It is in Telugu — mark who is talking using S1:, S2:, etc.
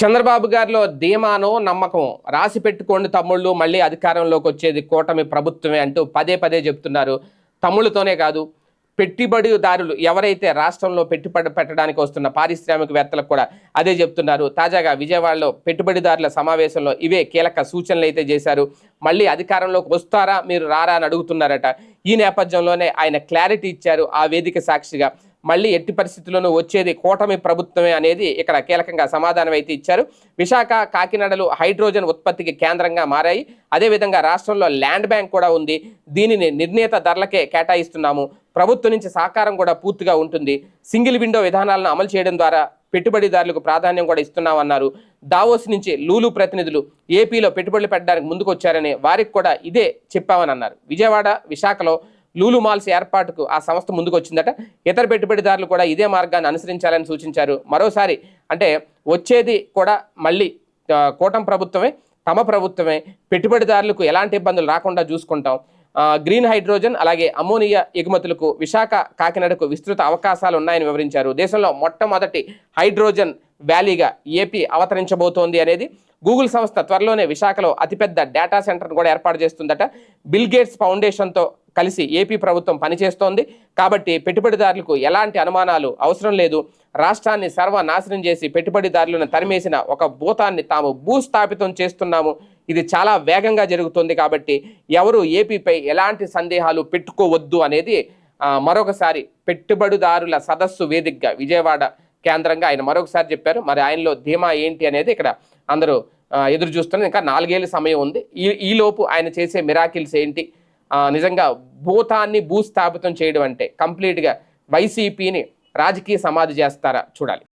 S1: చంద్రబాబు గారిలో ధీమానో నమ్మకం. రాసి పెట్టుకోండి తమ్ముళ్ళు మళ్ళీ అధికారంలోకి వచ్చేది కూటమి ప్రభుత్వమే అంటూ పదే పదే చెప్తున్నారు. తమ్ముళ్ళతోనే కాదు పెట్టుబడిదారులు ఎవరైతే రాష్ట్రంలో పెట్టుబడి పెట్టడానికి వస్తున్న పారిశ్రామికవేత్తలకు కూడా అదే చెప్తున్నారు. తాజాగా విజయవాడలో పెట్టుబడిదారుల సమావేశంలో ఇవే కీలక సూచనలు అయితే చేశారు. మళ్ళీ అధికారంలోకి వస్తారా మీరు రారా అని అడుగుతున్నారట. ఈ నేపథ్యంలోనే ఆయన క్లారిటీ ఇచ్చారు ఆ వేదిక సాక్షిగా. మళ్ళీ ఎట్టి పరిస్థితుల్లోనూ వచ్చేది కూటమి ప్రభుత్వమే అనేది ఇక్కడ కీలకంగా సమాధానం అయితే ఇచ్చారు. విశాఖ కాకినాడలు హైడ్రోజన్ ఉత్పత్తికి కేంద్రంగా మారాయి. అదేవిధంగా రాష్ట్రంలో ల్యాండ్ బ్యాంక్ కూడా ఉంది. దీనిని నిర్ణీత ధరలకే కేటాయిస్తున్నాము. ప్రభుత్వం నుంచి సహకారం కూడా పూర్తిగా ఉంటుంది. సింగిల్ విండో విధానాలను అమలు చేయడం ద్వారా పెట్టుబడిదారులకు ప్రాధాన్యం కూడా ఇస్తున్నామన్నారు. దావోస్ నుంచి లూలు ప్రతినిధులు ఏపీలో పెట్టుబడులు పెట్టడానికి ముందుకు వచ్చారని వారికి కూడా ఇదే చెప్పామని అన్నారు విజయవాడ విశాఖలో లూలు మాల్స్ ఏర్పాటుకు ఆ సంస్థ ముందుకొచ్చిందట. ఇతర పెట్టుబడిదారులు కూడా ఇదే మార్గాన్ని అనుసరించాలని సూచించారు. మరోసారి అంటే వచ్చేది కూడా మళ్ళీ కూటమి ప్రభుత్వమే తమ ప్రభుత్వమే. పెట్టుబడిదారులకు ఎలాంటి ఇబ్బందులు రాకుండా చూసుకుంటాం. గ్రీన్ హైడ్రోజన్ అలాగే అమోనియా ఎగుమతులకు విశాఖ కాకినాడకు విస్తృత అవకాశాలు ఉన్నాయని వివరించారు. దేశంలో మొట్టమొదటి హైడ్రోజన్ వ్యాలీగా ఏపీ అవతరించబోతోంది అనేది గూగుల్ సంస్థ త్వరలోనే విశాఖలో అతిపెద్ద డేటా సెంటర్ను కూడా ఏర్పాటు చేస్తుందట. బిల్ గేట్స్ ఫౌండేషన్తో కలిసి ఏపీ ప్రభుత్వం పనిచేస్తోంది. కాబట్టి పెట్టుబడిదారులకు ఎలాంటి అనుమానాలు అవసరం లేదు. రాష్ట్రాన్ని సర్వనాశనం చేసి పెట్టుబడిదారులను తరిమేసిన ఒక భూతాన్ని తాము భూస్థాపితం చేస్తున్నాము. ఇది చాలా వేగంగా జరుగుతుంది కాబట్టి ఎవరు ఏపీపై ఎలాంటి సందేహాలు పెట్టుకోవద్దు అనేది మరొకసారి పెట్టుబడిదారుల సదస్సు వేదికగా విజయవాడ కేంద్రంగా ఆయన మరొకసారి చెప్పారు. మరి ఆయనలో ధీమా ఏంటి అనేది ఇక్కడ అందరూ ఎదురు చూస్తున్నారు ఇంకా నాలుగేళ్ళ సమయం ఉంది. ఈ ఈలోపు ఆయన చేసే మిరాకిల్స్ ఏంటి? నిజంగా భూతాన్ని భూస్థాపితం చేయడం అంటే కంప్లీట్గా వైసీపీని రాజకీయ సమాధి చేస్తారా? చూడాలి.